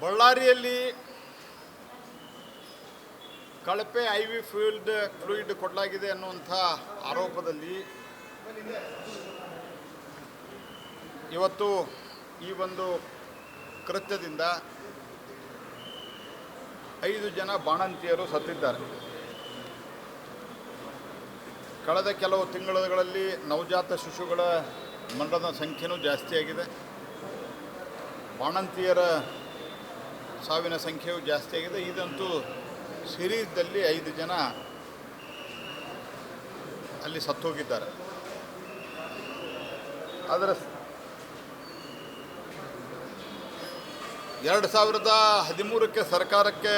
ಬಳ್ಳಾರಿಯಲ್ಲಿ ಕಳಪೆ I V fluid fluid ಕೊಡಲಾಗಿದೆ ಅನ್ನುವಂಥ ಆರೋಪದಲ್ಲಿ ಇವತ್ತು ಈ ಒಂದು ಕೃತ್ಯದಿಂದ ಐದು ಜನ ಬಾಣಂತಿಯರು ಸತ್ತಿದ್ದಾರೆ. ಕಳೆದ ಕೆಲವು ತಿಂಗಳುಗಳಲ್ಲಿ ನವಜಾತ ಶಿಶುಗಳ ಮರಣದ ಸಂಖ್ಯೆನೂ ಜಾಸ್ತಿಯಾಗಿದೆ. ಬಾಣಂತಿಯರ ಸಾವಿನ ಸಂಖ್ಯೆಯು ಜಾಸ್ತಿಯಾಗಿದೆ ಇದಂತೂ ಸಿರೀಸ್ದಲ್ಲಿ ಐದು ಜನ ಅಲ್ಲಿ ಸತ್ತೋಗಿದ್ದಾರೆ. ಅದರ ಎರಡು ಸಾವಿರದ ಹದಿಮೂರಕ್ಕೆ ಸರ್ಕಾರಕ್ಕೆ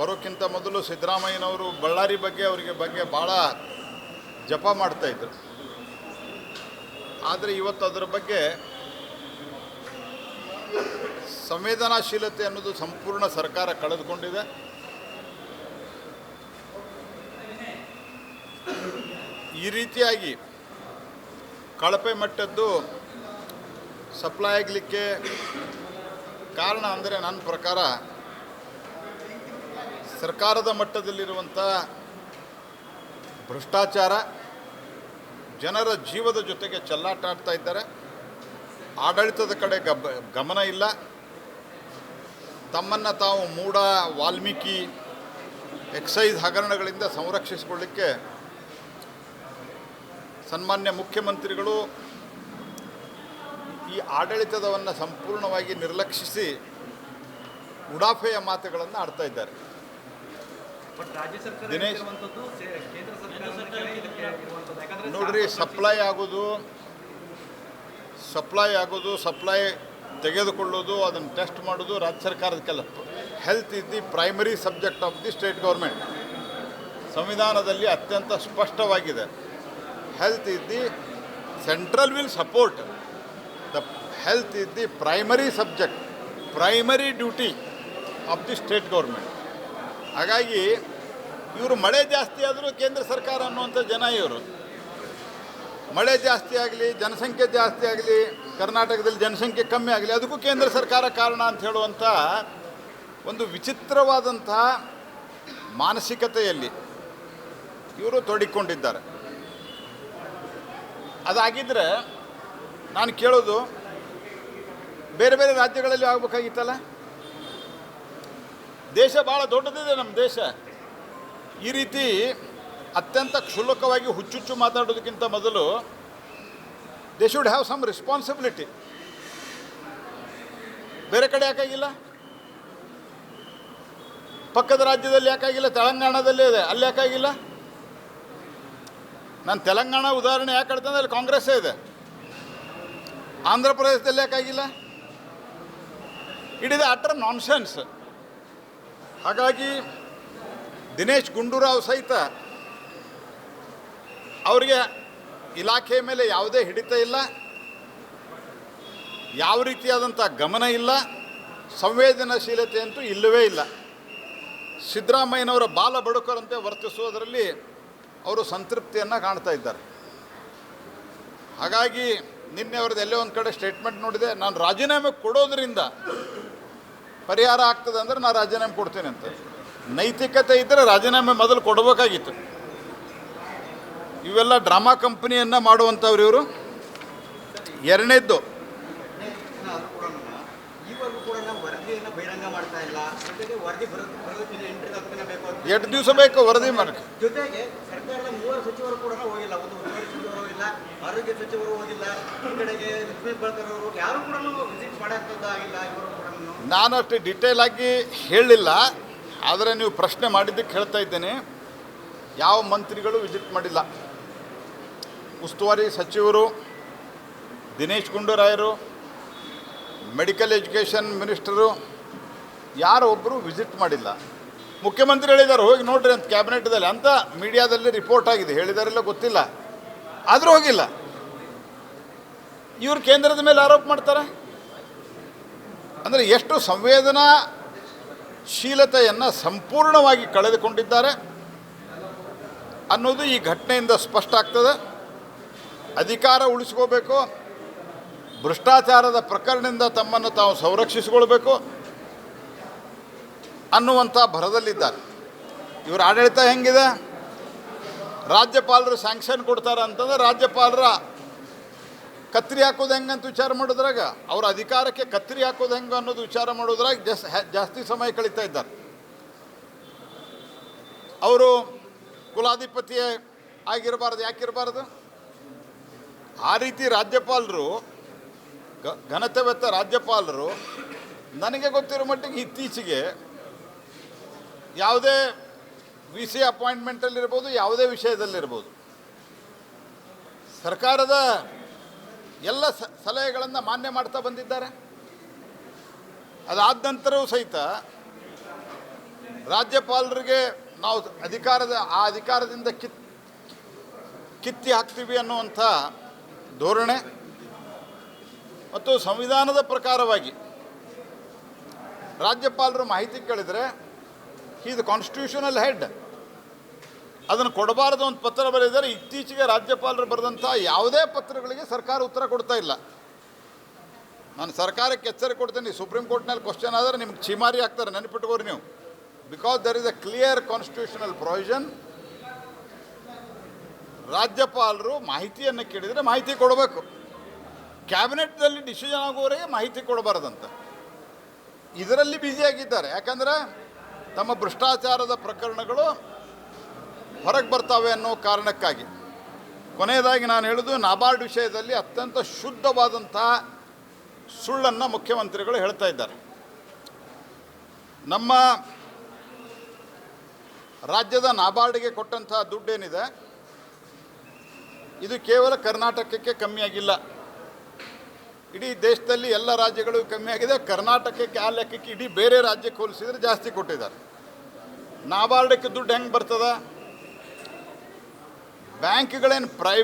ಬರೋಕ್ಕಿಂತ ಮೊದಲು ಸಿದ್ದರಾಮಯ್ಯನವರು ಬಳ್ಳಾರಿ ಬಗ್ಗೆ ಅವರಿಗೆ ಬಗ್ಗೆ ಭಾಳ ಜಪ ಮಾಡ್ತಾಯಿದ್ರು ಆದರೆ ಇವತ್ತು ಅದರ ಬಗ್ಗೆ ಸಂವೇದನಾಶೀಲತೆ ಅನ್ನೋದು ಸಂಪೂರ್ಣ ಸರ್ಕಾರ ಕಳೆದುಕೊಂಡಿದೆ. ಈ ರೀತಿಯಾಗಿ ಕಳಪೆ ಮಟ್ಟದ್ದು ಸಪ್ಲೈ ಆಗಲಿಕ್ಕೆ ಕಾರಣ ಅಂದರೆ ನನ್ನ ಪ್ರಕಾರ ಸರ್ಕಾರದ ಮಟ್ಟದಲ್ಲಿರುವಂಥ ಭ್ರಷ್ಟಾಚಾರ ಜನರ ಜೀವದ ಜೊತೆಗೆ ಚೆಲ್ಲಾಟ ಆಡ್ತಾ ಇದ್ದಾರೆ. ಆಡಳಿತದ ಕಡೆ ಗಮನ ಇಲ್ಲ. ತಮ್ಮನ್ನು ತಾವು ಮೂಢ ವಾಲ್ಮೀಕಿ ಎಕ್ಸೈಸ್ ಹಗರಣಗಳಿಂದ ಸಂರಕ್ಷಿಸಿಕೊಳ್ಳಿಕ್ಕೆ ಸನ್ಮಾನ್ಯ ಮುಖ್ಯಮಂತ್ರಿಗಳು ಈ ಆಡಳಿತದವನ್ನು ಸಂಪೂರ್ಣವಾಗಿ ನಿರ್ಲಕ್ಷಿಸಿ ಉಡಾಫೆಯ ಮಾತುಗಳನ್ನು ಆಡ್ತಾ ಇದ್ದಾರೆ ಬಟ್ ರಾಜ್ಯ ಸರ್ಕಾರ ದಿನೇಶ್. ನೋಡ್ರಿ ಸಪ್ಲೈ ಆಗೋದು ಸಪ್ಲೈ ಆಗೋದು ಸಪ್ಲೈ ತೆಗೆದುಕೊಳ್ಳೋದು, ಅದನ್ನು ಟೆಸ್ಟ್ ಮಾಡೋದು ರಾಜ್ಯ ಸರ್ಕಾರದ ಕೆಲಸ health is the primary subject of the state government ಸಂವಿಧಾನದಲ್ಲಿ ಅತ್ಯಂತ ಸ್ಪಷ್ಟವಾಗಿದೆ. Health is the central will support the health is the primary subject primary duty of the state government ಹಾಗಾಗಿ ಇವರು ಮಳೆ ಜಾಸ್ತಿ ಆದರೂ ಕೇಂದ್ರ ಸರ್ಕಾರ ಅನ್ನುವಂಥ ಜನ ಇವರು. ಮಳೆ ಜಾಸ್ತಿ ಆಗಲಿ, ಜನಸಂಖ್ಯೆ ಜಾಸ್ತಿ ಆಗಲಿ ಕರ್ನಾಟಕದಲ್ಲಿ ಜನಸಂಖ್ಯೆ ಕಮ್ಮಿ ಆಗಲಿ, ಅದಕ್ಕೂ ಕೇಂದ್ರ ಸರ್ಕಾರ ಕಾರಣ ಅಂತ ಹೇಳುವಂಥ ಒಂದು ವಿಚಿತ್ರವಾದಂತಹ ಮಾನಸಿಕತೆಯಲ್ಲಿ ಇವರು ತೊಡಿಕೊಂಡಿದ್ದಾರೆ ಅದಾಗಿದ್ದರೆ ನಾನು ಕೇಳೋದು, ಬೇರೆ ಬೇರೆ ರಾಜ್ಯಗಳಲ್ಲಿ ಆಗಬೇಕಾಗಿತ್ತಲ್ಲ? ದೇಶ ಭಾಳ ದೊಡ್ಡದಿದೆ ನಮ್ಮ ದೇಶ. ಈ ರೀತಿ ಅತ್ಯಂತ ಕ್ಷುಲ್ಲಕವಾಗಿ ಹುಚ್ಚುಚ್ಚು ಮಾತಾಡೋದಕ್ಕಿಂತ ಮೊದಲು they should have some responsibility ಬೇರೆ ಕಡೆ ಯಾಕಾಗಿಲ್ಲ? ಪಕ್ಕದ ರಾಜ್ಯದಲ್ಲಿ ಯಾಕಾಗಿಲ್ಲ? ತೆಲಂಗಾಣದಲ್ಲಿ ಇದೆ. ಅಲ್ಲಿ ಯಾಕಾಗಿಲ್ಲ? ನಾನು ತೆಲಂಗಾಣ ಉದಾಹರಣೆ ಯಾಕೆ ಹೇಳ್ತಂದ್ರೆ ಅಲ್ಲಿ ಕಾಂಗ್ರೆಸ್ಸೇ ಇದೆ. ಆಂಧ್ರ ಪ್ರದೇಶದಲ್ಲಿ ಯಾಕಾಗಿಲ್ಲ? ಇಟ್ ಇಸ್ ಅಟರ್ ನಾನ್ಸೆನ್ಸ್ ಹಾಗಾಗಿ ದಿನೇಶ್ ಗುಂಡೂರಾವ್ ಸಹಿತ ಅವರಿಗೆ ಇಲಾಖೆ ಮೇಲೆ ಯಾವುದೇ ಹಿಡಿತ ಇಲ್ಲ. ಯಾವ ರೀತಿಯಾದಂಥ ಗಮನ ಇಲ್ಲ. ಸಂವೇದನಾಶೀಲತೆ ಅಂತೂ ಇಲ್ಲವೇ ಇಲ್ಲ. ಸಿದ್ದರಾಮಯ್ಯನವರ ಬಾಲ ಬಡುಕರಂತೆ ವರ್ತಿಸುವುದರಲ್ಲಿ ಅವರು ಸಂತೃಪ್ತಿಯನ್ನು ಕಾಣ್ತಾ ಇದ್ದಾರೆ. ಹಾಗಾಗಿ ನಿನ್ನೆ ಅವ್ರದ್ದು ಎಲ್ಲೇ ಒಂದು ಕಡೆ ಸ್ಟೇಟ್ಮೆಂಟ್ ನೋಡಿದೆ, ನಾನು ರಾಜೀನಾಮೆ ಕೊಡೋದ್ರಿಂದ ಪರಿಹಾರ ಆಗ್ತದೆ ಅಂದರೆ ನಾನು ರಾಜೀನಾಮೆ ಕೊಡ್ತೀನಿ ಅಂತ. ನೈತಿಕತೆ ಇದ್ದರೆ ರಾಜೀನಾಮೆ ಮೊದಲು ಕೊಡಬೇಕಾಗಿತ್ತು. ಇವೆಲ್ಲ ಡ್ರಾಮಾ ಕಂಪನಿಯನ್ನು ಮಾಡುವಂಥವ್ರು ಇವರು. ಎರಡನೇದ್ದು. ಎಷ್ಟು ದಿವಸ ಬೇಕು ವರದಿ ಮಾಡಕ್ಕೆ ಜೊತೆಗೆ ಸರ್ಕಾರದ ಮೂವರು ಸಚಿವರು ಕೂಡ ಹೋಗಿಲ್ಲ. ಒಂದು ಸಚಿವರು ಇಲ್ಲ ಆರೋಗ್ಯ ಸಚಿವರು ಹೋಗಿಲ್ಲ ಈ ಕಡೆಗೆ ಲಕ್ಷ್ಮೀ ಬಳಕರ್ ಅವರು ಯಾರು ಕೂಡ ವಿಸಿಟ್ ಮಾಡೋಂಥದ್ದಾಗಿಲ್ಲ ಇವರು ಕೂಡ ನಾನು ಅಷ್ಟು ಡಿಟೇಲ್ ಆಗಿ ಹೇಳಿಲ್ಲ. ಆದರೆ ನೀವು ಪ್ರಶ್ನೆ ಮಾಡಿದ್ದಕ್ಕೆ ಹೇಳ್ತಾ ಇದ್ದೇನೆ. ಯಾವ ಮಂತ್ರಿಗಳು ವಿಸಿಟ್ ಮಾಡಿಲ್ಲ. ಉಸ್ತುವಾರಿ ಸಚಿವರು ದಿನೇಶ್ ಗುಂಡೂರಾಯರು, ಮೆಡಿಕಲ್ ಎಜುಕೇಷನ್ ಮಿನಿಸ್ಟರು, ಯಾರು ಒಬ್ಬರು ವಿಸಿಟ್ ಮಾಡಿಲ್ಲ. ಮುಖ್ಯಮಂತ್ರಿ ಹೇಳಿದ್ದಾರೆ ಹೋಗಿ ನೋಡ್ರಿ ಅಂತ ಕ್ಯಾಬಿನೆಟ್ದಲ್ಲಿ ಅಂತ ಮೀಡಿಯಾದಲ್ಲಿ ರಿಪೋರ್ಟ್ ಆಗಿದೆ. ಹೇಳಿದಾರೆಲ್ಲ ಗೊತ್ತಿಲ್ಲ. ಆದರೂ ಹೋಗಿಲ್ಲ. ಇವರು ಕೇಂದ್ರದ ಮೇಲೆ ಆರೋಪ ಮಾಡ್ತಾರೆ. ಅಂದರೆ ಎಷ್ಟು ಸಂವೇದನಾಶೀಲತೆಯನ್ನು ಸಂಪೂರ್ಣವಾಗಿ ಕಳೆದುಕೊಂಡಿದ್ದಾರೆ ಅನ್ನೋದು ಈ ಘಟನೆಯಿಂದ ಸ್ಪಷ್ಟ ಆಗ್ತದೆ. ಅಧಿಕಾರ ಉಳಿಸ್ಕೋಬೇಕು. ಭ್ರಷ್ಟಾಚಾರದ ಪ್ರಕರಣದಿಂದ ತಮ್ಮನ್ನು ತಾವು ಸಂರಕ್ಷಿಸಿಕೊಳ್ಬೇಕು ಅನ್ನುವಂಥ ಭರದಲ್ಲಿದ್ದಾರೆ. ಇವರ ಆಡಳಿತ ಹೆಂಗಿದೆ? ರಾಜ್ಯಪಾಲರು ಸ್ಯಾಂಕ್ಷನ್ ಕೊಡ್ತಾರೆ ಅಂತಂದ್ರೆ ರಾಜ್ಯಪಾಲರ ಕತ್ರಿ ಹಾಕೋದು ಹೆಂಗೆ ಅಂತ ವಿಚಾರ ಮಾಡೋದ್ರಾಗ, ಅವರ ಅಧಿಕಾರಕ್ಕೆ ಕತ್ರಿ ಹಾಕೋದು ಹೆಂಗೆ ಅನ್ನೋದು ವಿಚಾರ ಮಾಡೋದ್ರಾಗ ಜಾಸ್ ಜಾಸ್ತಿ ಸಮಯ ಕಳೀತಾ ಇದ್ದಾರೆ. ಅವರು ಕುಲಾಧಿಪತಿಯೇ ಆಗಿರಬಾರ್ದು, ಯಾಕಿರಬಾರ್ದು? ಆ ರೀತಿ ರಾಜ್ಯಪಾಲರು ಘನತೆವೆತ್ತ ರಾಜ್ಯಪಾಲರು, ನನಗೆ ಗೊತ್ತಿರೋ ಮಟ್ಟಿಗೆ ಇತ್ತೀಚೆಗೆ ಯಾವುದೇ ವಿ ಸಿ ಅಪಾಯಿಂಟ್ಮೆಂಟಲ್ಲಿರ್ಬೋದು, ಯಾವುದೇ ವಿಷಯದಲ್ಲಿರ್ಬೋದು, ಸರ್ಕಾರದ ಎಲ್ಲ ಸಲಹೆಗಳನ್ನು ಮಾನ್ಯ ಮಾಡ್ತಾ ಬಂದಿದ್ದಾರೆ. ಅದಾದ ನಂತರವೂ ಸಹಿತ ರಾಜ್ಯಪಾಲರಿಗೆ ನಾವು ಅಧಿಕಾರದ, ಆ ಅಧಿಕಾರದಿಂದ ಕಿತ್, ಕಿತ್ತಿ ಹಾಕ್ತೀವಿ ಅನ್ನುವಂಥ ಧೋರಣೆ ಮತ್ತು ಸಂವಿಧಾನದ ಪ್ರಕಾರವಾಗಿ ರಾಜ್ಯಪಾಲರು ಮಾಹಿತಿ ಕೇಳಿದರೆ ಈಸ್ ಕಾನ್ಸ್ಟಿಟ್ಯೂಷನಲ್ ಹೆಡ್ ಅದನ್ನು ಕೊಡಬಾರದು ಒಂದು ಪತ್ರ ಬರೆದಿದ್ದಾರೆ. ಇತ್ತೀಚೆಗೆ ರಾಜ್ಯಪಾಲರು ಬರೆದಂಥ ಯಾವುದೇ ಪತ್ರಗಳಿಗೆ ಸರ್ಕಾರ ಉತ್ತರ ಕೊಡ್ತಾ ಇಲ್ಲ. ನಾನು ಸರ್ಕಾರಕ್ಕೆ ಎಚ್ಚರಿಕೆ ಕೊಡ್ತೀನಿ. ಸುಪ್ರೀಂ ಕೋರ್ಟ್ನಲ್ಲಿ ಕ್ವಶನ್ ಆದರೆ ನಿಮ್ಗೆ ಚಿಮಾರಿ ಹಾಕ್ತಾರೆ. ನೆನಪಿಟ್ಕೋರಿ ನೀವು. Because there is a clear constitutional provision ರಾಜ್ಯಪಾಲರು ಮಾಹಿತಿಯನ್ನು ಕೇಳಿದರೆ ಮಾಹಿತಿ ಕೊಡಬೇಕು. ಕ್ಯಾಬಿನೆಟ್ನಲ್ಲಿ ಡಿಸಿಷನ್ ಆಗುವವರೆಗೆ ಮಾಹಿತಿ ಕೊಡಬಾರದಂತ. ಇದರಲ್ಲಿ ಬ್ಯುಸಿಯಾಗಿದ್ದಾರೆ ಯಾಕಂದರೆ ತಮ್ಮ ಭ್ರಷ್ಟಾಚಾರದ ಪ್ರಕರಣಗಳು ಹೊರಗೆ ಬರ್ತಾವೆ ಅನ್ನೋ ಕಾರಣಕ್ಕಾಗಿ. ಕೊನೆಯದಾಗಿ ನಾನು ಹೇಳೋದು, ನಾಬಾರ್ಡ್ ವಿಷಯದಲ್ಲಿ ಅತ್ಯಂತ ಶುದ್ಧವಾದಂತಹ ಸುಳ್ಳನ್ನು ಮುಖ್ಯಮಂತ್ರಿಗಳು ಹೇಳ್ತಾ ಇದ್ದಾರೆ. ನಮ್ಮ ರಾಜ್ಯದ ನಾಬಾರ್ಡ್ಗೆ ಕೊಟ್ಟಂತಹ ದುಡ್ಡೇನಿದೆ ಇದು ಕೇವಲ ಕರ್ನಾಟಕಕ್ಕೆ ಕಮ್ಮಿಯಾಗಿಲ್ಲ ಇಡೀ ದೇಶದಲ್ಲಿ ಎಲ್ಲ ರಾಜ್ಯಗಳು ಕಮ್ಮಿಯಾಗಿದೆ ಕರ್ನಾಟಕಕ್ಕೆ ಆ ಲೆಕ್ಕಕ್ಕೆ ಇಡೀ ಬೇರೆ ರಾಜ್ಯಕ್ಕೆ ಹೋಲಿಸಿದರೆ ಜಾಸ್ತಿ ಕೊಟ್ಟಿದ್ದಾರೆ. ನಾಬಾರ್ಡಕ್ಕೆ ದುಡ್ಡು ಹೆಂಗೆ ಬರ್ತದ? ಬ್ಯಾಂಕ್ಗಳೇನು ಪ್ರೈ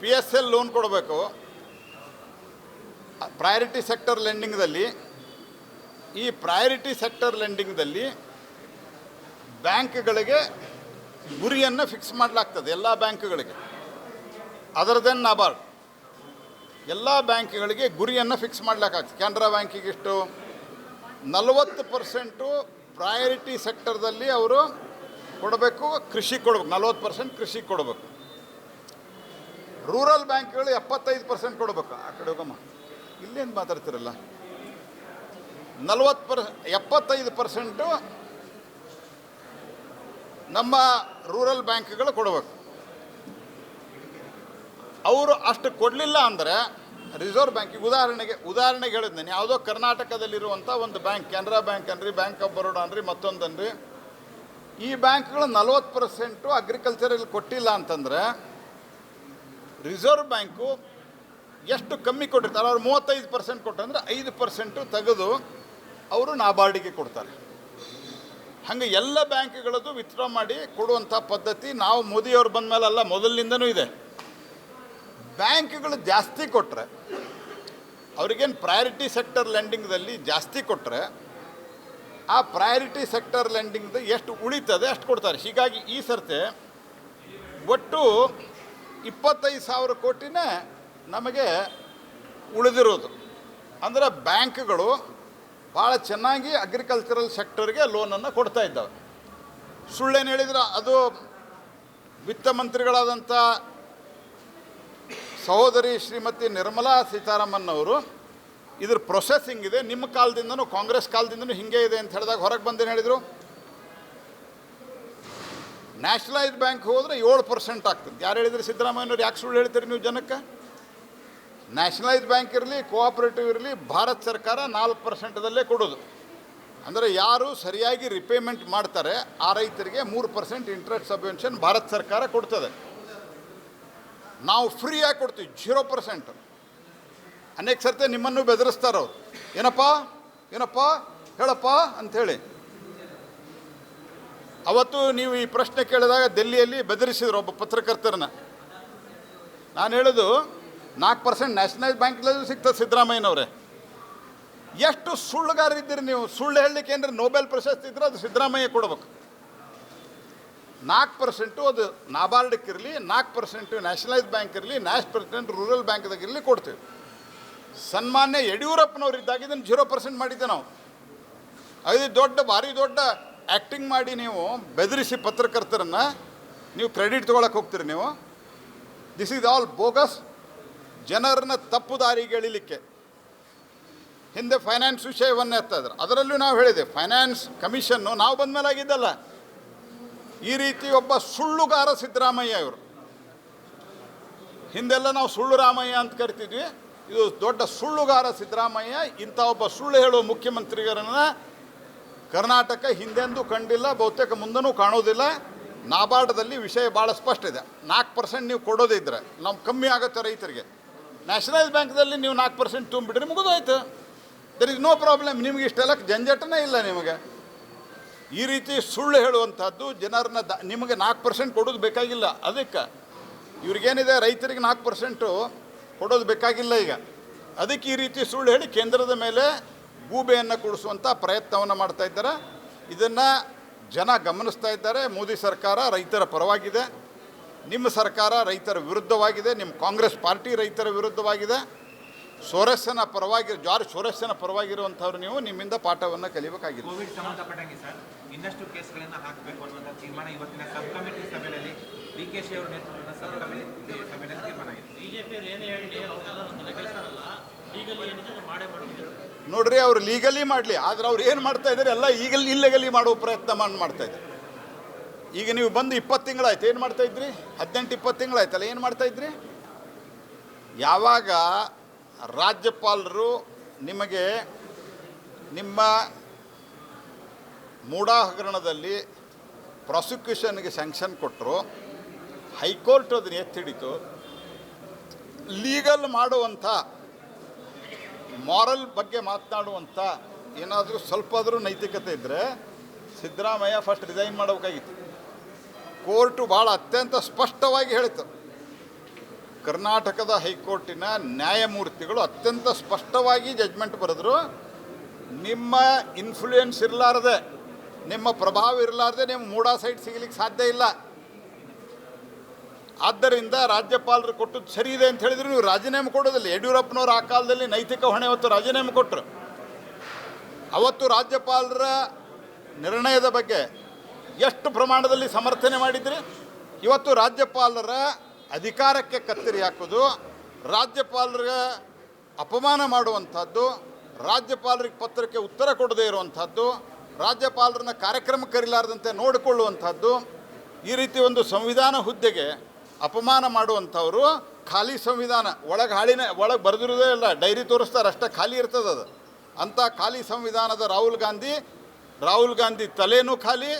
ಪಿ ಎಸ್ ಎಲ್ ಲೋನ್ ಕೊಡಬೇಕು. ಪ್ರಯಾರಿಟಿ ಸೆಕ್ಟರ್ ಲೆಂಡಿಂಗ್ದಲ್ಲಿ ಈ ಪ್ರಯಾರಿಟಿ ಸೆಕ್ಟರ್ ಲೆಂಡಿಂಗ್ದಲ್ಲಿ ಬ್ಯಾಂಕ್ಗಳಿಗೆ ಗುರಿಯನ್ನು ಫಿಕ್ಸ್ ಮಾಡಲಾಗ್ತದೆ ಎಲ್ಲ ಬ್ಯಾಂಕ್ಗಳಿಗೆ. ಅದರ್ ದೆನ್ ನಬಾರ್ಡ್ ಎಲ್ಲ ಬ್ಯಾಂಕ್ಗಳಿಗೆ ಗುರಿಯನ್ನು ಫಿಕ್ಸ್ ಮಾಡಲಿಕ್ಕಾಗ್ತದೆ ಕೆನರಾ ಬ್ಯಾಂಕಿಗೆ ಇಷ್ಟು? ನಲವತ್ತು ಪರ್ಸೆಂಟು ಪ್ರಯಾರಿಟಿ ಸೆಕ್ಟರ್ದಲ್ಲಿ ಅವರು ಕೊಡಬೇಕು, ಕೃಷಿ ಕೊಡಬೇಕು. ನಲ್ವತ್ತು ಪರ್ಸೆಂಟ್ ಕೃಷಿ ಕೊಡಬೇಕು. ರೂರಲ್ ಬ್ಯಾಂಕ್ಗಳು ಎಪ್ಪತ್ತೈದು ಪರ್ಸೆಂಟ್ ಕೊಡಬೇಕು. ಆ ಕಡೆ ಹೋಗಮ್ಮ. ಇಲ್ಲೇನು ಮಾತಾಡ್ತಿರಲ್ಲ? ನಲ್ವತ್ತು ಪರ್, ಎಪ್ಪತ್ತೈದು ಪರ್ಸೆಂಟು ನಮ್ಮ ರೂರಲ್ ಬ್ಯಾಂಕ್ಗಳು ಕೊಡಬೇಕು. ಅವರು ಅಷ್ಟು ಕೊಡಲಿಲ್ಲ ಅಂದರೆ ರಿಸರ್ವ್ ಬ್ಯಾಂಕಿಗೆ ಉದಾಹರಣೆಗೆ ಉದಾಹರಣೆಗೆ ಹೇಳಿದ್ನೇನೆ, ಯಾವುದೋ ಕರ್ನಾಟಕದಲ್ಲಿರುವಂಥ ಒಂದು ಬ್ಯಾಂಕ್, ಕೆನರಾ ಬ್ಯಾಂಕ್ ಅನ್ರಿ, ಬ್ಯಾಂಕ್ ಆಫ್ ಬರೋಡಾ ಅನ್ರಿ ಮತ್ತೊಂದನ್ರಿ ಈ ಬ್ಯಾಂಕ್ಗಳು ನಲ್ವತ್ತು ಪರ್ಸೆಂಟು ಅಗ್ರಿಕಲ್ಚರಲ್ಲಿ ಕೊಟ್ಟಿಲ್ಲ ಅಂತಂದರೆ ರಿಸರ್ವ್ ಬ್ಯಾಂಕು ಎಷ್ಟು ಕಮ್ಮಿ ಕೊಟ್ಟಿರ್ತಾರೆ, ಅವ್ರು ಮೂವತ್ತೈದು ಪರ್ಸೆಂಟ್ ಕೊಟ್ಟಂದ್ರೆ ಐದು ಪರ್ಸೆಂಟು ತೆಗೆದು ಅವರು ನಾಬಾರ್ಡಿಗೆ ಕೊಡ್ತಾರೆ. ಹಾಗೆ ಎಲ್ಲ ಬ್ಯಾಂಕ್ಗಳದ್ದು ವಿತ್ಡ್ರಾ ಮಾಡಿ ಕೊಡುವಂಥ ಪದ್ಧತಿ ನಾವು ಮೋದಿಯವ್ರು ಬಂದ ಮೇಲೆ ಅಲ್ಲ ಮೊದಲಿನಿಂದನೂ ಇದೆ. ಬ್ಯಾಂಕ್ಗಳು ಜಾಸ್ತಿ ಕೊಟ್ಟರೆ ಅವ್ರಿಗೇನು ಪ್ರಯಾರಿಟಿ ಸೆಕ್ಟರ್ ಲೆಂಡಿಂಗ್ದಲ್ಲಿ ಜಾಸ್ತಿ ಕೊಟ್ಟರೆ ಆ ಪ್ರಯಾರಿಟಿ ಸೆಕ್ಟರ್ ಲೆಂಡಿಂಗ್ದು ಎಷ್ಟು ಉಳಿತದೆ ಅಷ್ಟು ಕೊಡ್ತಾರೆ. ಹೀಗಾಗಿ ಈ ಸರ್ತೆ ಒಟ್ಟು ಇಪ್ಪತ್ತೈದು ಸಾವಿರ ಕೋಟಿನೇ ನಮಗೆ ಉಳಿದಿರೋದು. ಅಂದರೆ ಬ್ಯಾಂಕ್ಗಳು ಭಾಳ ಚೆನ್ನಾಗಿ ಅಗ್ರಿಕಲ್ಚರಲ್ ಸೆಕ್ಟರ್ಗೆ ಲೋನನ್ನು ಕೊಡ್ತಾ ಇದ್ದಾವೆ. ಸುಳ್ಳೇನು ಹೇಳಿದ್ರೆ ಅದು ವಿತ್ತ ಮಂತ್ರಿಗಳಾದಂಥ ಸಹೋದರಿ ಶ್ರೀಮತಿ ನಿರ್ಮಲಾ ಸೀತಾರಾಮನ್ ಅವರು ಇದ್ರ ಪ್ರೊಸೆಸಿಂಗ್ ಇದೆ ನಿಮ್ಮ ಕಾಲದಿಂದನೂ, ಕಾಂಗ್ರೆಸ್ ಕಾಲದಿಂದನೂ ಹಿಂಗೆ ಇದೆ ಅಂತ ಹೇಳಿದಾಗ ಹೊರಗೆ ಬಂದೇನು ಹೇಳಿದರು? ನ್ಯಾಷನಲೈಸ್ ಬ್ಯಾಂಕ್ ಹೋದರೆ ಏಳು ಪರ್ಸೆಂಟ್ ಆಗ್ತದೆ. ಯಾರು ಹೇಳಿದ್ರೆ? ಸಿದ್ದರಾಮಯ್ಯನವ್ರು ಯಾಕೆ ಸುಳ್ಳು ಹೇಳ್ತೀರಿ ನೀವು ಜನಕ್ಕೆ? ನ್ಯಾಷನಲೈಸ್ ಬ್ಯಾಂಕ್ ಇರಲಿ ಕೋಆಪರೇಟಿವ್ ಇರಲಿ, ಭಾರತ ಸರ್ಕಾರ ನಾಲ್ಕು ಪರ್ಸೆಂಟದಲ್ಲೇ ಕೊಡೋದು. ಅಂದರೆ ಯಾರು ಸರಿಯಾಗಿ ರಿಪೇಮೆಂಟ್ ಮಾಡ್ತಾರೆ, ಆ ರೈತರಿಗೆ ಮೂರು ಪರ್ಸೆಂಟ್ ಇಂಟ್ರೆಸ್ಟ್ ಸಬ್ವೆನ್ಷನ್ ಭಾರತ ಸರ್ಕಾರ ಕೊಡ್ತದೆ. ನಾವು ಫ್ರೀಯಾಗಿ ಕೊಡ್ತೀವಿ ಜೀರೋ ಪರ್ಸೆಂಟ್ ಅನೇಕ ಸರ್ತಿ ನಿಮ್ಮನ್ನು ಬೆದರಿಸ್ತಾರೆ ಅವ್ರು. ಏನಪ್ಪ? ಏನಪ್ಪ? ಹೇಳಪ್ಪ? ಅಂಥೇಳಿ. ಅವತ್ತು ನೀವು ಈ ಪ್ರಶ್ನೆ ಕೇಳಿದಾಗ ದೆಲ್ಲಿಯಲ್ಲಿ ಬೆದರಿಸಿದ್ರು ಒಬ್ಬ ಪತ್ರಕರ್ತರನ್ನ. ನಾನು ಹೇಳೋದು ನಾಲ್ಕು ಪರ್ಸೆಂಟ್ ನ್ಯಾಷನಲೈಸ್ ಬ್ಯಾಂಕ್ಲಲ್ಲೂ ಸಿಗ್ತದೆ ಸಿದ್ದರಾಮಯ್ಯನವ್ರೆ. ಎಷ್ಟು ಸುಳ್ಳುಗಾರರಿದ್ದೀರಿ ನೀವು? ಸುಳ್ಳು ಹೇಳಲಿಕ್ಕೆ ಏನಾರ ನೋಬೆಲ್ ಪ್ರಶಸ್ತಿ ಇದ್ರೆ ಅದು ಸಿದ್ದರಾಮಯ್ಯ ಕೊಡ್ಬೇಕು. ನಾಲ್ಕು ಪರ್ಸೆಂಟು ಅದು ನಾಬಾರ್ಡಕ್ಕೆ ಇರಲಿ, ನಾಲ್ಕು ಪರ್ಸೆಂಟು ನ್ಯಾಷನಲೈಸ್ ಬ್ಯಾಂಕ್ ಇರಲಿ ನ್ಯಾಷ್ ಪರ್ಸೆಂಟ್ ರೂರಲ್ ಬ್ಯಾಂಕ್ದಾಗ ಇರಲಿ ಕೊಡ್ತೀವಿ. ಸನ್ಮಾನ್ಯ ಯಡಿಯೂರಪ್ಪನವ್ರು ಇದ್ದಾಗ ಇದನ್ನು ಜೀರೋ ಪರ್ಸೆಂಟ್ ಮಾಡಿದ್ದೆ ನಾವು. ಅದು ದೊಡ್ಡ, ಭಾರಿ ದೊಡ್ಡ ಆ್ಯಕ್ಟಿಂಗ್ ಮಾಡಿ ನೀವು ಬೆದರಿಸಿ ಪತ್ರಕರ್ತರನ್ನು ನೀವು ಕ್ರೆಡಿಟ್ ತೊಗೊಳಕ್ಕೆ ಹೋಗ್ತೀರಿ ನೀವು. ದಿಸ್ ಈಸ್ ಆಲ್ ಬೋಗಸ್ ಜನರನ್ನ ತಪ್ಪು ದಾರಿಗೆ ಎಳಿಲಿಕ್ಕೆ ಹಿಂದೆ ಫೈನಾನ್ಸ್ ವಿಷಯವನ್ನು ಎತ್ತಾ ಇದ್ರು. ಅದರಲ್ಲೂ ನಾವು ಹೇಳಿದೆ ಫೈನಾನ್ಸ್ ಕಮಿಷನ್ನು ನಾವು ಬಂದ ಮೇಲೆ ಆಗಿದ್ದಲ್ಲ ಈ ರೀತಿ ಒಬ್ಬ ಸುಳ್ಳುಗಾರ ಸಿದ್ದರಾಮಯ್ಯ ಇವರು. ಹಿಂದೆಲ್ಲ ನಾವು ಸುಳ್ಳು ರಾಮಯ್ಯ ಅಂತ ಕರಿತಿದ್ವಿ. ಇದು ದೊಡ್ಡ ಸುಳ್ಳುಗಾರ ಸಿದ್ದರಾಮಯ್ಯ, ಇಂಥ ಒಬ್ಬ ಸುಳ್ಳು ಹೇಳುವ ಮುಖ್ಯಮಂತ್ರಿಗಳನ್ನ ಕರ್ನಾಟಕ ಹಿಂದೆಂದೂ ಕಂಡಿಲ್ಲ, ಬಹುತೇಕ ಮುಂದನೂ ಕಾಣೋದಿಲ್ಲ. ನಾಬಾರ್ಡ್ದಲ್ಲಿ ವಿಷಯ ಭಾಳ ಸ್ಪಷ್ಟ ಇದೆ. ನಾಲ್ಕು ಪರ್ಸೆಂಟ್ ನೀವು ಕೊಡೋದಿದ್ರೆ ನಾವು ಕಮ್ಮಿ ಆಗುತ್ತೆ ರೈತರಿಗೆ. ನ್ಯಾಷನಲೈಸ್ ಬ್ಯಾಂಕ್ದಲ್ಲಿ ನೀವು ನಾಲ್ಕು ಪರ್ಸೆಂಟ್ ತುಂಬಿಡ್ರಿ ಮುಗಿದೋಯ್ತು. ದರ್ ಇಸ್ ನೋ ಪ್ರಾಬ್ಲಮ್ ನಿಮಗೆ ಇಷ್ಟೆಲ್ಲ ಜಂಜಟನೇ ಇಲ್ಲ ನಿಮಗೆ. ಈ ರೀತಿ ಸುಳ್ಳು ಹೇಳುವಂಥದ್ದು ಜನರನ್ನ ದ, ನಿಮಗೆ ನಾಲ್ಕು ಪರ್ಸೆಂಟ್ ಕೊಡೋದು ಬೇಕಾಗಿಲ್ಲ. ಅದಕ್ಕೆ ಇವ್ರಿಗೇನಿದೆ, ರೈತರಿಗೆ ನಾಲ್ಕು ಪರ್ಸೆಂಟು ಕೊಡೋದು ಬೇಕಾಗಿಲ್ಲ ಈಗ. ಅದಕ್ಕೆ ಈ ರೀತಿ ಸುಳ್ಳು ಹೇಳಿ ಕೇಂದ್ರದ ಮೇಲೆ ಗೂಬೆಯನ್ನು ಕೊಡಿಸುವಂಥ ಪ್ರಯತ್ನವನ್ನು ಮಾಡ್ತಾ ಇದ್ದಾರೆ. ಇದನ್ನು ಜನ ಗಮನಿಸ್ತಾ ಇದ್ದಾರೆ. ಮೋದಿ ಸರ್ಕಾರ ರೈತರ ಪರವಾಗಿದೆ. ನಿಮ್ಮ ಸರ್ಕಾರ ರೈತರ ವಿರುದ್ಧವಾಗಿದೆ ನಿಮ್ಮ ಕಾಂಗ್ರೆಸ್ ಪಾರ್ಟಿ ರೈತರ ವಿರುದ್ಧವಾಗಿದೆ. ಸೋರಸ್ಸನ ಪರವಾಗಿ ಜಾರ್ಜ್ ಸೋರಸ್ಸನ ಪರವಾಗಿರುವಂಥವ್ರು ನೀವು ನಿಮ್ಮಿಂದ ಪಾಠವನ್ನು ಕಲಿಬೇಕಾಗಿದೆ ಕೋವಿಡ್ ಸಂಬಂಧಪಟ್ಟಂಗೆ ಸರ್ ಇನ್ನಷ್ಟು ಕೇಸ್ಗಳನ್ನ ಹಾಕಬೇಕು ಅನ್ನುವಂಥ ತೀರ್ಮಾನ ಇವತ್ತಿನ ಸಬ್ ಕಮಿಟಿ ಸಭೆಯಲ್ಲಿ ಡಿ ಕೆ ಶಿ ಅವರ ನೇತೃತ್ವದ ಸಬ್ ಕಮಿಟಿ ಸಭೆಯಲ್ಲಿ ತೀರ್ಮಾನ ಆಗಿದೆ. ಬಿಜೆಪಿಯವರು ಏನೇ ಹೇಳಿ ಅವ್ರನ್ನೆಲ್ಲ ಒಂದು ಲೀಗಲಿ ಏನಿದೆ ಅದು ಮಾಡೇ ಮಾಡ್ತಿದ್ದಾರೆ ನೋಡ್ರಿ ಅವ್ರು ಲೀಗಲಿ ಮಾಡಲಿ ಆದ್ರೆ ಅವ್ರು ಏನು ಮಾಡ್ತಾ ಇದ್ದಾರೆ ಎಲ್ಲ ಈಗಲ್ ಇಲ್ಲೆಗಲಿ ಮಾಡುವ ಪ್ರಯತ್ನ ಮಾಡಿ ಮಾಡ್ತಾ ಇದ್ದಾರೆ. ಈಗ ನೀವು ಬಂದು ಇಪ್ಪತ್ತು ತಿಂಗಳಾಯ್ತು. ಏನು ಮಾಡ್ತಾ ಇದ್ರಿ? ಹದಿನೆಂಟು, ಇಪ್ಪತ್ತು ತಿಂಗಳಾಯ್ತಲ್ಲ, ಏನು ಮಾಡ್ತಾ ಇದ್ರಿ? ಯಾವಾಗ ರಾಜ್ಯಪಾಲರು ನಿಮಗೆ ನಿಮ್ಮ ಮೂಡಾ ಹಗರಣದಲ್ಲಿ ಪ್ರಾಸಿಕ್ಯೂಷನ್ಗೆ ಸ್ಯಾಂಕ್ಷನ್ ಕೊಟ್ಟರು ಹೈಕೋರ್ಟ್ ಅದನ್ನ ಎತ್ತಿಡಿತು. ಲೀಗಲ್ ಮಾಡುವಂಥ ಮಾರಲ್ ಬಗ್ಗೆ ಮಾತನಾಡುವಂಥ ಏನಾದರೂ ಸ್ವಲ್ಪ ಆದರೂ ನೈತಿಕತೆ ಇದ್ದರೆ ಸಿದ್ದರಾಮಯ್ಯ ಫಸ್ಟ್ ರಿಸೈನ್ ಮಾಡಬೇಕಾಗಿತ್ತು. ಕೋರ್ಟು ಭಾಳ ಅತ್ಯಂತ ಸ್ಪಷ್ಟವಾಗಿ ಹೇಳಿತು ಕರ್ನಾಟಕದ ಹೈಕೋರ್ಟಿನ ನ್ಯಾಯಮೂರ್ತಿಗಳು ಅತ್ಯಂತ ಸ್ಪಷ್ಟವಾಗಿ ಜಜ್ಮೆಂಟ್ ಬರೆದ್ರು, ನಿಮ್ಮ ಇನ್ಫ್ಲೂಯೆನ್ಸ್ ಇರಲಾರ್ದೆ, ನಿಮ್ಮ ಪ್ರಭಾವ ಇರಲಾರದೆ ನಿಮ್ಮ ಮೂಡಾ ಸೈಡ್ ಸಿಗಲಿಕ್ಕೆ ಸಾಧ್ಯ ಇಲ್ಲ. ಆದ್ದರಿಂದ ರಾಜ್ಯಪಾಲರು ಕೊಟ್ಟದ್ದು ಸರಿ ಇದೆ ಅಂತ ಹೇಳಿದ್ರು, ನೀವು ರಾಜೀನಾಮೆ ಕೊಡೋದಿಲ್ಲ. ಯಡಿಯೂರಪ್ಪನವರು ಆ ಕಾಲದಲ್ಲಿ ನೈತಿಕ ಹೊಣೆ ಹೊತ್ತು ರಾಜೀನಾಮೆ ಕೊಟ್ಟರು ಅವತ್ತು ರಾಜ್ಯಪಾಲರ ನಿರ್ಣಯದ ಬಗ್ಗೆ ಎಷ್ಟು ಪ್ರಮಾಣದಲ್ಲಿ ಸಮರ್ಥನೆ ಮಾಡಿದ್ರಿ? ಇವತ್ತು ರಾಜ್ಯಪಾಲರ ಅಧಿಕಾರಕ್ಕೆ ಕತ್ತರಿ ಹಾಕೋದು, ರಾಜ್ಯಪಾಲರಿಗೆ ಅಪಮಾನ ಮಾಡುವಂಥದ್ದು, ರಾಜ್ಯಪಾಲರಿಗೆ ಪತ್ರಕ್ಕೆ ಉತ್ತರ ಕೊಡದೇ ಇರುವಂಥದ್ದು, ರಾಜ್ಯಪಾಲರನ್ನ ಕಾರ್ಯಕ್ರಮ ಕರಿಲಾರದಂತೆ ನೋಡಿಕೊಳ್ಳುವಂಥದ್ದು, ಈ ರೀತಿ ಒಂದು ಸಂವಿಧಾನ ಹುದ್ದೆಗೆ ಅಪಮಾನ ಮಾಡುವಂಥವರು ಖಾಲಿ ಸಂವಿಧಾನ. ಒಳಗೆ ಹಾಳಿನ, ಒಳಗೆ ಬರೆದಿರೋದೇ ಇಲ್ಲ, ಡೈರಿ ತೋರಿಸ್ತಾರೆ, ಅಷ್ಟೇ ಖಾಲಿ ಇರ್ತದೆ ಅದು ಅಂಥ ಖಾಲಿ ಸಂವಿಧಾನದ ರಾಹುಲ್ ಗಾಂಧಿ ರಾಹುಲ್ ಗಾಂಧಿ ತಲೆನೂ ಖಾಲಿ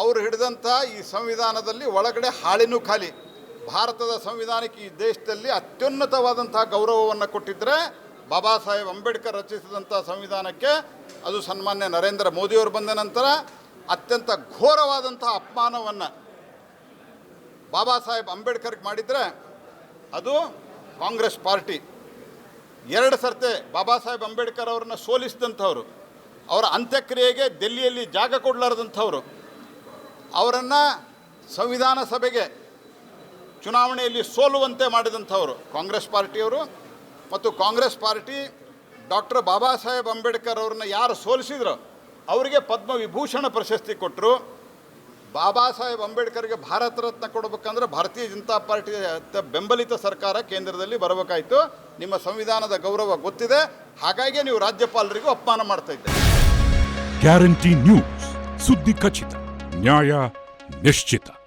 ಅವರು ಹಿಡಿದಂಥ ಈ ಸಂವಿಧಾನದಲ್ಲಿ ಒಳಗಡೆ ಹಾಳಿನೂ ಖಾಲಿ. ಭಾರತದ ಸಂವಿಧಾನಕ್ಕೆ ಈ ದೇಶದಲ್ಲಿ ಅತ್ಯುನ್ನತವಾದಂಥ ಗೌರವವನ್ನು ಕೊಟ್ಟಿದ್ದರೆ ಬಾಬಾ ಸಾಹೇಬ್ ಅಂಬೇಡ್ಕರ್ ರಚಿಸಿದಂಥ ಸಂವಿಧಾನಕ್ಕೆ ಅದು ಸನ್ಮಾನ್ಯ ನರೇಂದ್ರ ಮೋದಿಯವರು ಬಂದ ನಂತರ ಅತ್ಯಂತ ಘೋರವಾದಂಥ ಅಪಮಾನವನ್ನು ಬಾಬಾ ಸಾಹೇಬ್ ಅಂಬೇಡ್ಕರ್ಗೆ ಮಾಡಿದರೆ ಅದು ಕಾಂಗ್ರೆಸ್ ಪಾರ್ಟಿ. ಎರಡು ಸರ್ತೆ ಬಾಬಾ ಸಾಹೇಬ್ ಅಂಬೇಡ್ಕರ್ ಅವ್ರನ್ನ ಸೋಲಿಸಿದಂಥವ್ರು. ಅವರ ಅಂತ್ಯಕ್ರಿಯೆಗೆ ದೆಲ್ಲಿಯಲ್ಲಿ ಜಾಗ ಕೊಡಲಾರ್ದಂಥವ್ರು. ಅವರನ್ನು ಸಂವಿಧಾನ ಸಭೆಗೆ ಚುನಾವಣೆಯಲ್ಲಿ ಸೋಲುವಂತೆ ಮಾಡಿದಂಥವರು ಕಾಂಗ್ರೆಸ್ ಪಾರ್ಟಿಯವರು ಮತ್ತು ಕಾಂಗ್ರೆಸ್ ಪಾರ್ಟಿ ಡಾಕ್ಟರ್ ಬಾಬಾ ಸಾಹೇಬ್ ಅಂಬೇಡ್ಕರ್ ಅವ್ರನ್ನ ಯಾರು ಸೋಲಿಸಿದ್ರು ಅವರಿಗೆ ಪದ್ಮವಿಭೂಷಣ ಪ್ರಶಸ್ತಿ ಕೊಟ್ಟರು. ಬಾಬಾ ಸಾಹೇಬ್ ಅಂಬೇಡ್ಕರ್ಗೆ ಭಾರತ ರತ್ನ ಕೊಡಬೇಕಂದ್ರೆ ಭಾರತೀಯ ಜನತಾ ಪಾರ್ಟಿ ಬೆಂಬಲಿತ ಸರ್ಕಾರ ಕೇಂದ್ರದಲ್ಲಿ ಬರಬೇಕಾಯಿತು. ನಿಮ್ಮ ಸಂವಿಧಾನದ ಗೌರವ ಗೊತ್ತಿದೆ. ಹಾಗಾಗಿ ನೀವು ರಾಜ್ಯಪಾಲರಿಗೂ ಅಪಮಾನ ಮಾಡ್ತಾ ಇದ್ದೀರಿ. ಗ್ಯಾರಂಟಿ ನ್ಯೂಸ್ ಸುದ್ದಿ ಖಚಿತ. Няя Нешчита.